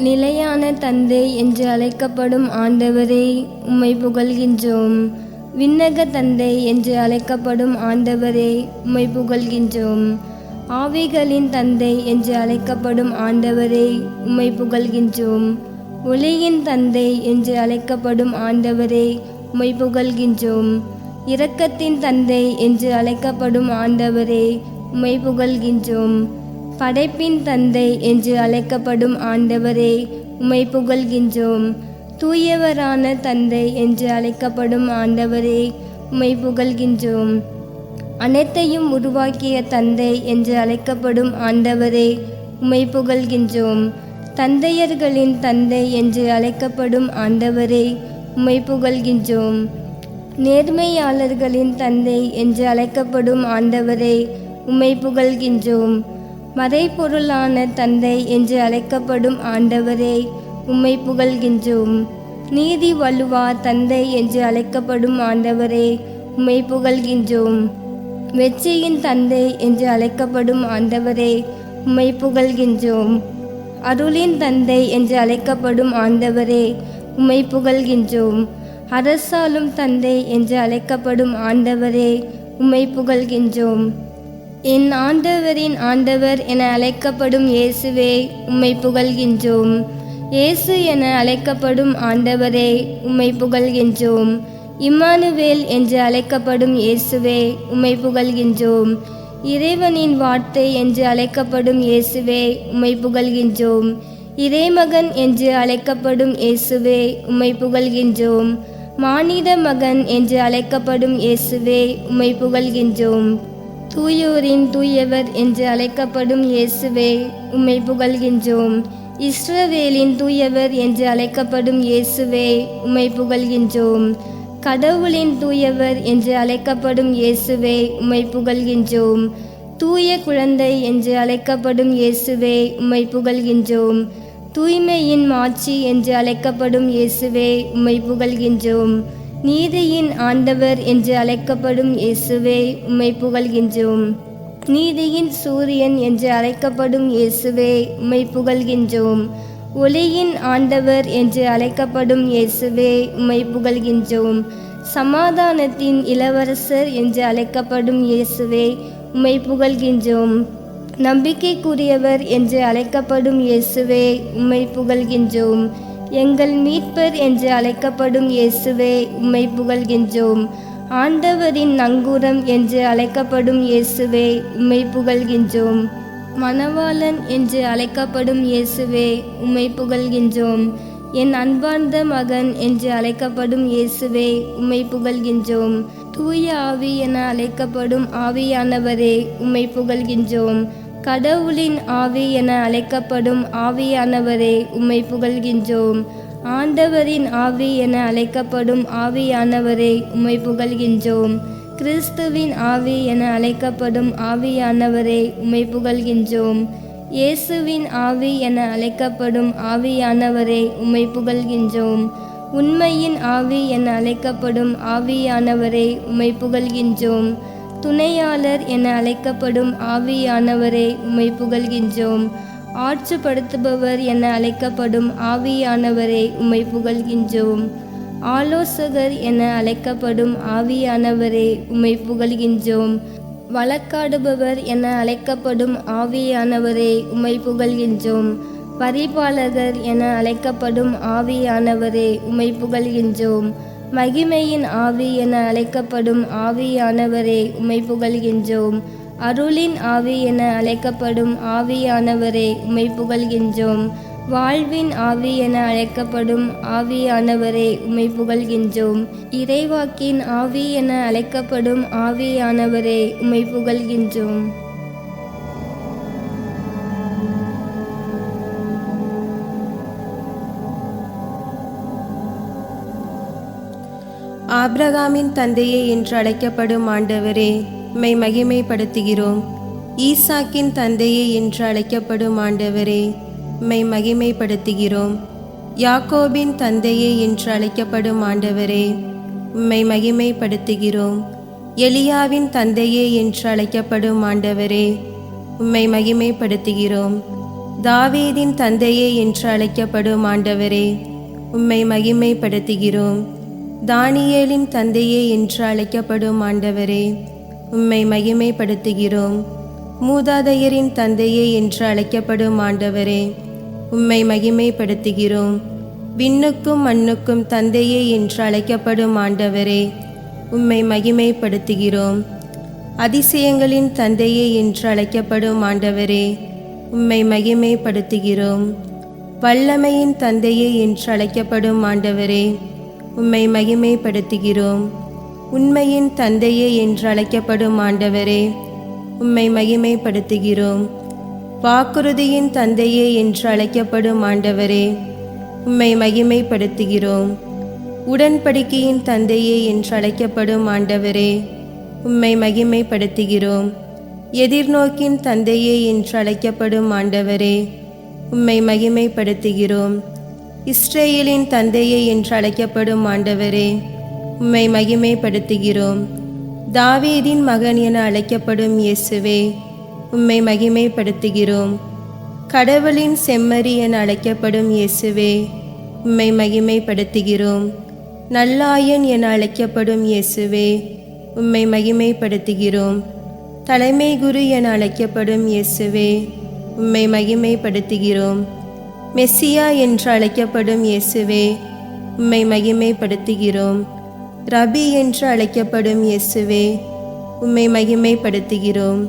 நிலையான தந்தை என்று அழைக்கப்படும் ஆண்டவரே உம்மை புகழ்கின்றோம். விண்ணக தந்தை என்று அழைக்கப்படும் ஆண்டவரே உம்மை புகழ்கின்றோம். ஆவிகளின் தந்தை என்று அழைக்கப்படும் ஆண்டவரே உம்மை புகழ்கின்றோம். ஒளியின் தந்தை என்று அழைக்கப்படும் ஆண்டவரே உம்மை புகழ்கின்றோம். இரக்கத்தின் தந்தை என்று அழைக்கப்படும் ஆண்டவரே உம்மை புகழ்கின்றோம். படைப்பின் தந்தை என்று அழைக்கப்படும் ஆண்டவரே உமை புகழ்கின்றோம். தூயவரான தந்தை என்று அழைக்கப்படும் ஆண்டவரே உமை புகழ்கின்றோம். அனைத்தையும் உருவாக்கிய தந்தை என்று அழைக்கப்படும் ஆண்டவரே உமை புகழ்கின்றோம். தந்தையர்களின் தந்தை என்று அழைக்கப்படும் ஆண்டவரே உமை புகழ்கின்றோம். நேர்மையாளர்களின் தந்தை என்று அழைக்கப்படும் ஆண்டவரே உமை புகழ்கின்றோம். மறைபொருளான தந்தை என்று அழைக்கப்படும் ஆண்டவரே உம்மை புகழ்கின்றோம். நீதி வலுவா தந்தை என்று அழைக்கப்படும் ஆண்டவரே உம்மை புகழ்கின்றோம். வெற்றியின் தந்தை என்று அழைக்கப்படும் ஆண்டவரே உம்மை புகழ்கின்றோம். அருளின் தந்தை என்று அழைக்கப்படும் ஆண்டவரே உம்மை புகழ்கின்றோம். அரசாலும் தந்தை என்று அழைக்கப்படும் ஆண்டவரே உம்மை புகழ்கின்றோம். என் ஆண்டவரின் ஆண்டவர் என அழைக்கப்படும் இயேசுவே உம்மை புகழ்கின்றோம். இயேசு என அழைக்கப்படும் ஆண்டவரே உம்மை புகழ்கின்றோம். இம்மானுவேல் என்று அழைக்கப்படும் இயேசுவே உம்மை புகழ்கின்றோம். இறைவனின் வார்த்தை என்று அழைக்கப்படும் இயேசுவே உம்மை புகழ்கின்றோம். இறைமகன் என்று அழைக்கப்படும் இயேசுவே உம்மை புகழ்கின்றோம். மானிட மகன் என்று அழைக்கப்படும் இயேசுவே உம்மை புகழ்கின்றோம். தூயோரின் தூயவர் என்று அழைக்கப்படும் இயேசுவே உம்மை புகழ்கின்றோம். இஸ்ரவேலின் தூயவர் என்று அழைக்கப்படும் இயேசுவே உம்மை புகழ்கின்றோம். கடவுளின் தூயவர் என்று அழைக்கப்படும் இயேசுவே உம்மை புகழ்கின்றோம். தூய குழந்தை என்று அழைக்கப்படும் இயேசுவே உம்மை புகழ்கின்றோம். தூய்மையின் மாட்சி என்று அழைக்கப்படும் இயேசுவே உம்மை புகழ்கின்றோம். நீதியின் ஆண்டவர் என்று அழைக்கப்படும் இயேசுவே உம்மை புகழ்கின்றோம். நீதியின் சூரியன் என்று அழைக்கப்படும் இயேசுவே உம்மை புகழ்கின்றோம். ஒளியின் ஆண்டவர் என்று அழைக்கப்படும் இயேசுவே உம்மை புகழ்கின்றோம். சமாதானத்தின் இளவரசர் என்று அழைக்கப்படும் இயேசுவே உம்மை புகழ்கின்றோம். நம்பிக்கைக்குரியவர் என்று அழைக்கப்படும் இயேசுவே உம்மை புகழ்கின்றோம். எங்கள் மீட்பர் என்று அழைக்கப்படும் இயேசுவே உம்மை புகழ்கின்றோம். ஆண்டவரின் நங்கூரம் என்று அழைக்கப்படும் இயேசுவே உம்மை புகழ்கின்றோம். மணவாளன் என்று அழைக்கப்படும் இயேசுவே உம்மை புகழ்கின்றோம். என் அன்பார்ந்த மகன் என்று அழைக்கப்படும் இயேசுவே உம்மை புகழ்கின்றோம். தூய ஆவி என அழைக்கப்படும் ஆவியானவரே உம்மை புகழ்கின்றோம். கடவுளின் ஆவி என அழைக்கப்படும் ஆவியானவரே உம்மை புகழ்கின்றோம். ஆண்டவரின் ஆவி என அழைக்கப்படும் ஆவியானவரே உம்மை புகழ்கின்றோம். கிறிஸ்துவின் ஆவி என அழைக்கப்படும் ஆவியானவரே உம்மை புகழ்கின்றோம். இயேசுவின் ஆவி என அழைக்கப்படும் ஆவியானவரே உம்மை புகழ்கின்றோம். உண்மையின் ஆவி என அழைக்கப்படும் ஆவியானவரே உம்மை புகழ்கின்றோம். துணையாளர் என அழைக்கப்படும் ஆவியானவரே உம்மை புகழ்கின்றோம். ஆட்சிப்படுத்துபவர் என அழைக்கப்படும் ஆவியானவரே உம்மை புகழ்கின்றோம். ஆலோசகர் என அழைக்கப்படும் ஆவியானவரே உம்மை புகழ்கின்றோம். வழக்காடுபவர் என அழைக்கப்படும் ஆவியானவரே உம்மை புகழ்கின்றோம். பரிபாலகர் என அழைக்கப்படும் ஆவியானவரே உம்மை புகழ்கின்றோம். மகிமையின் ஆவி என அழைக்கப்படும் ஆவியானவரே உமை புகழ்கின்றோம். அருளின் ஆவி என அழைக்கப்படும் ஆவியானவரே உமை புகழ்கின்றோம். வாழ்வின் ஆவி என அழைக்கப்படும் ஆவியானவரே உமை புகழ்கின்றோம். இறைவாக்கின் ஆவி என அழைக்கப்படும் ஆவியானவரே உமை புகழ்கின்றோம். ஆப்ரகாமின் தந்தையே என்று அழைக்கப்படும் ஆண்டவரே மை மகிமைப்படுத்துகிறோம். ஈசாக்கின் தந்தையே என்று அழைக்கப்படும் ஆண்டவரே மை மகிமைப்படுத்துகிறோம். யாக்கோபின் தந்தையே என்று அழைக்கப்படும் ஆண்டவரே உம்மை மகிமைப்படுத்துகிறோம். எலியாவின் தந்தையே என்று அழைக்கப்படும் ஆண்டவரே உம்மை மகிமைப்படுத்துகிறோம். தாவீதின் தந்தையே என்று அழைக்கப்படும் ஆண்டவரே உம்மை மகிமைப்படுத்துகிறோம். தானியேலின் தந்தையே என்று அழைக்கப்படும் ஆண்டவரே உம்மை மகிமைப்படுத்துகிறோம். மூதாதையரின் தந்தையே என்று அழைக்கப்படும் ஆண்டவரே உம்மை மகிமைப்படுத்துகிறோம். விண்ணுக்கும் மண்ணுக்கும் தந்தையே என்று அழைக்கப்படும் ஆண்டவரே உம்மை மகிமைப்படுத்துகிறோம். அதிசயங்களின் தந்தையே என்று அழைக்கப்படும் ஆண்டவரே உம்மை மகிமைப்படுத்துகிறோம். வல்லமையின் தந்தையே என்று அழைக்கப்படும் ஆண்டவரே உம்மை மகிமைப்படுத்துகிறோம். உண்மையின் தந்தையே என்று அழைக்கப்படும் ஆண்டவரே உம்மை மகிமைப்படுத்துகிறோம். வாக்குறுதியின் தந்தையே என்று அழைக்கப்படும் ஆண்டவரே உம்மை மகிமைப்படுத்துகிறோம். உடன்படிக்கையின் தந்தையே என்று அழைக்கப்படும் ஆண்டவரே உம்மை மகிமைப்படுத்துகிறோம். எதிர்நோக்கின் தந்தையே என்று அழைக்கப்படும் ஆண்டவரே உம்மை மகிமைப்படுத்துகிறோம். இஸ்ரேலின் தந்தையை என்று அழைக்கப்படும் ஆண்டவரே உம்மை மகிமைப்படுத்துகிறோம். தாவீதின் மகன் என அழைக்கப்படும் இயேசுவே உம்மை மகிமைப்படுத்துகிறோம். கடவுளின் செம்மறி என அழைக்கப்படும் இயேசுவே உம்மை மகிமைப்படுத்துகிறோம். நல்லாயன் என அழைக்கப்படும் இயேசுவே உம்மை மகிமைப்படுத்துகிறோம். தலைமை குரு என அழைக்கப்படும் இயேசுவே உம்மை மகிமைப்படுத்துகிறோம். மெஸ்ஸியா என்று அழைக்கப்படும் இயேசுவே உம்மை மகிமைப்படுத்துகிறோம். ரபி என்று அழைக்கப்படும் இயேசுவே உம்மை மகிமைப்படுத்துகிறோம்.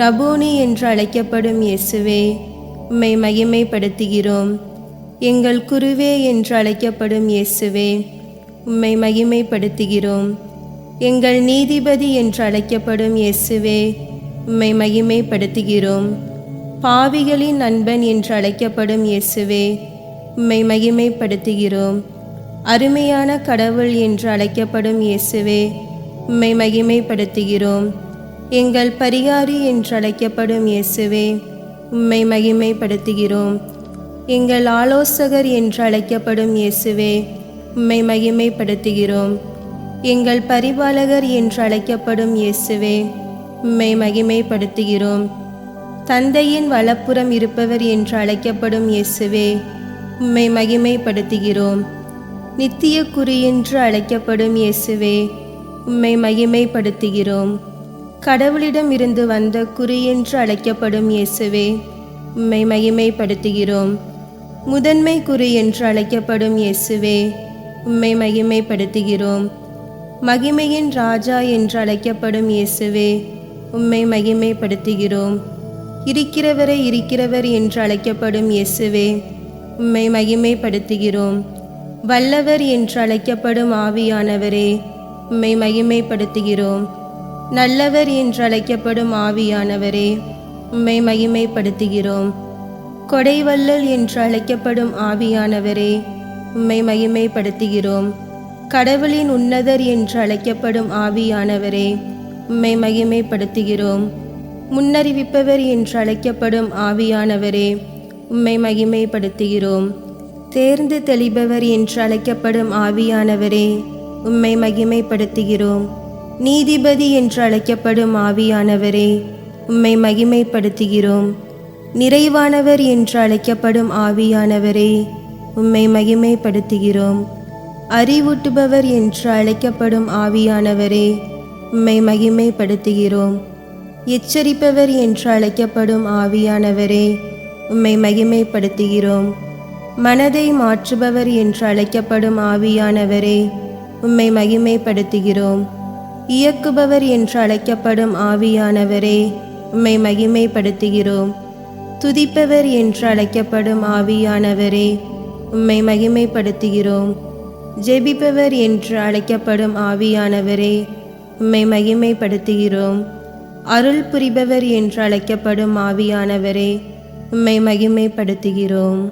ரபூனி என்று அழைக்கப்படும் இயேசுவே உம்மை மகிமைப்படுத்துகிறோம். எங்கள் குருவே என்று அழைக்கப்படும் இயேசுவே உம்மை மகிமைப்படுத்துகிறோம். எங்கள் நீதிபதி என்று அழைக்கப்படும் இயேசுவே உம்மை மகிமைப்படுத்துகிறோம். பாவிகளின் நண்பன் என்று அழைக்கப்படும் இயேசுவே உம்மை மகிமைப்படுத்துகிறோம். அருமையான கடவுள் என்று அழைக்கப்படும் இயேசுவே உம்மை மகிமைப்படுத்துகிறோம். எங்கள் பரிகாரி என்று அழைக்கப்படும் இயேசுவே உம்மை மகிமைப்படுத்துகிறோம். எங்கள் ஆலோசகர் என்று அழைக்கப்படும் இயேசுவே உம்மை மகிமைப்படுத்துகிறோம். எங்கள் பரிபாலகர் என்று அழைக்கப்படும் இயேசுவே உம்மை மகிமைப்படுத்துகிறோம். தந்தையின் வலப்புறம் இருப்பவர் என்று அழைக்கப்படும் இயேசுவே உம்மை மகிமைப்படுத்துகிறோம். நித்திய குறி என்று அழைக்கப்படும் இயேசுவே உம்மை மகிமைப்படுத்துகிறோம். கடவுளிடம் இருந்து வந்த குறி என்று அழைக்கப்படும் இயேசுவே உம்மை மகிமைப்படுத்துகிறோம். முதன்மை குறி என்று அழைக்கப்படும் இயேசுவே உம்மை மகிமைப்படுத்துகிறோம். மகிமையின் ராஜா என்று அழைக்கப்படும் இயேசுவே உம்மை மகிமைப்படுத்துகிறோம். இருக்கிறவரே இருக்கிறவர் என்று அழைக்கப்படும் இயேசுவே உம்மை மகிமைப்படுத்துகிறோம். வல்லவர் என்று அழைக்கப்படும் ஆவியானவரே உம்மை மகிமைப்படுத்துகிறோம். நல்லவர் என்று அழைக்கப்படும் ஆவியானவரே உம்மை மகிமைப்படுத்துகிறோம். கொடைவள்ளல் என்று அழைக்கப்படும் ஆவியானவரே உம்மை மகிமைப்படுத்துகிறோம். கடவுளின் உன்னதர் என்று அழைக்கப்படும் ஆவியானவரே உம்மை மகிமைப்படுத்துகிறோம். முன்னறிவிப்பவர் என்று அழைக்கப்படும் ஆவியானவரே உம்மை மகிமைப்படுத்துகிறோம். தேர்ந்து தெளிபவர் என்று அழைக்கப்படும் ஆவியானவரே உம்மை மகிமைப்படுத்துகிறோம். நீதிபதி என்று அழைக்கப்படும் ஆவியானவரே உம்மை மகிமைப்படுத்துகிறோம். நிறைவானவர் என்று அழைக்கப்படும் ஆவியானவரே உம்மை மகிமைப்படுத்துகிறோம். அறிவூட்டுபவர் என்று அழைக்கப்படும் ஆவியானவரே உம்மை மகிமைப்படுத்துகிறோம். எச்சரிப்பவர் என்று அழைக்கப்படும் ஆவியானவரே உம்மை மகிமைப்படுத்துகிறோம். மனதை மாற்றுபவர் என்று அழைக்கப்படும் ஆவியானவரே உம்மை மகிமைப்படுத்துகிறோம். இயக்குபவர் என்று அழைக்கப்படும் ஆவியானவரே உம்மை மகிமைப்படுத்துகிறோம். துதிப்பவர் என்று அழைக்கப்படும் ஆவியானவரே உம்மை மகிமைப்படுத்துகிறோம். ஜெபிப்பவர் என்று அழைக்கப்படும் ஆவியானவரே உம்மை மகிமைப்படுத்துகிறோம். அருள் புரிபவர் என்று அழைக்கப்படும் ஆவியானவரே உம்மை மகிமைப்படுத்துகிறோம்.